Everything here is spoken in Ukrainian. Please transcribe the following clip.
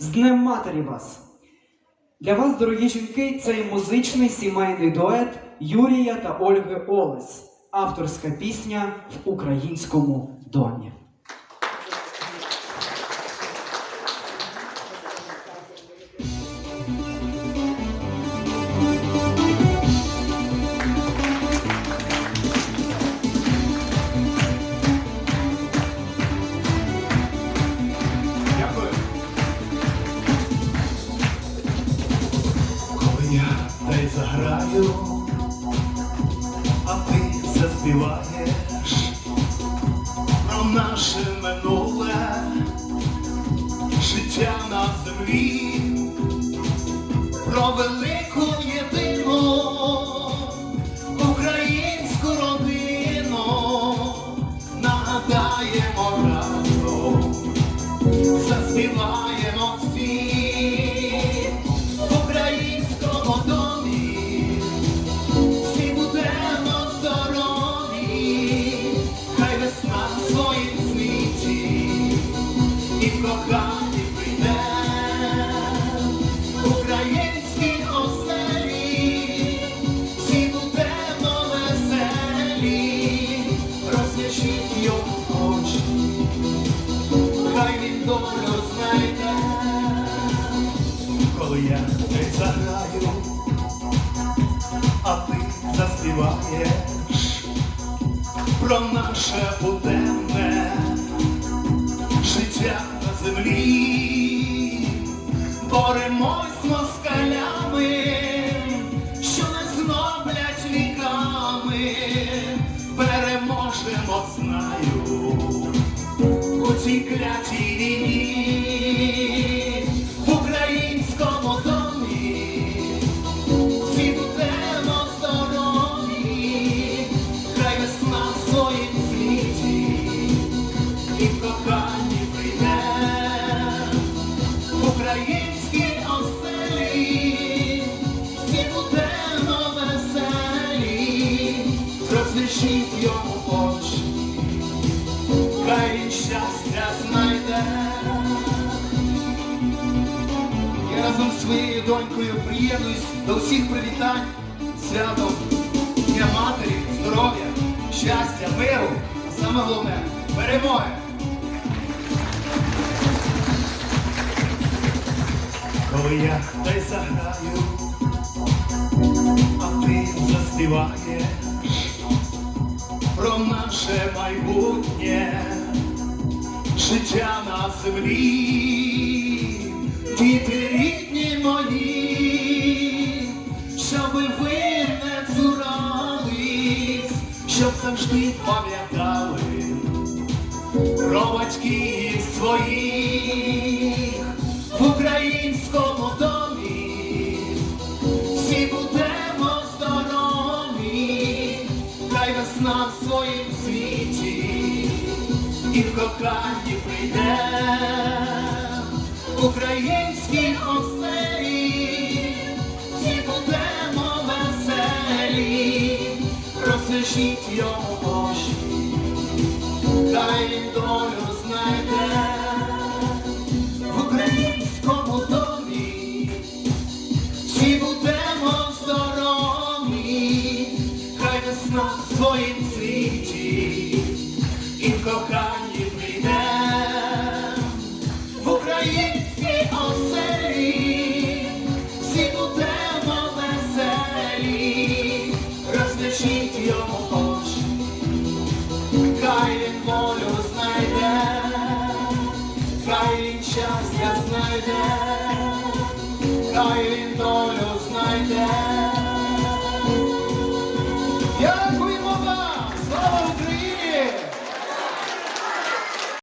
З Днем Матері вас! Для вас, дорогі жінки, цей музичний сімейний дует Юрія та Ольги Олес. Авторська пісня в українському домі. Коли я та й заграю, а ти заспіваєш про наше минуле життя на землі, про велику єдину українську родину. Нагадаємо разом заспіваємо я не заграю, а ти заспіваєш про наше буденне життя на землі, боремось з москалями, що не зроблять віками, переможемо, знаю у цій клятій війні розвішіть йому очі хай він щастя знайде. Я разом з своєю донькою приєднуюсь до всіх привітань, святом Дня матері, здоров'я, щастя, миру, а саме головне перемоги. Коли я та й заграю, а ти заспіваєш про наше майбутнє життя на землі, діти рідні мої, щоби ви не цурались, щоб завжди пам'ятали про батьків своїх весна в своїм світі і в коханні прийде. Українські оселі, всі будемо веселі, розвяжіть його очі, він долю знайде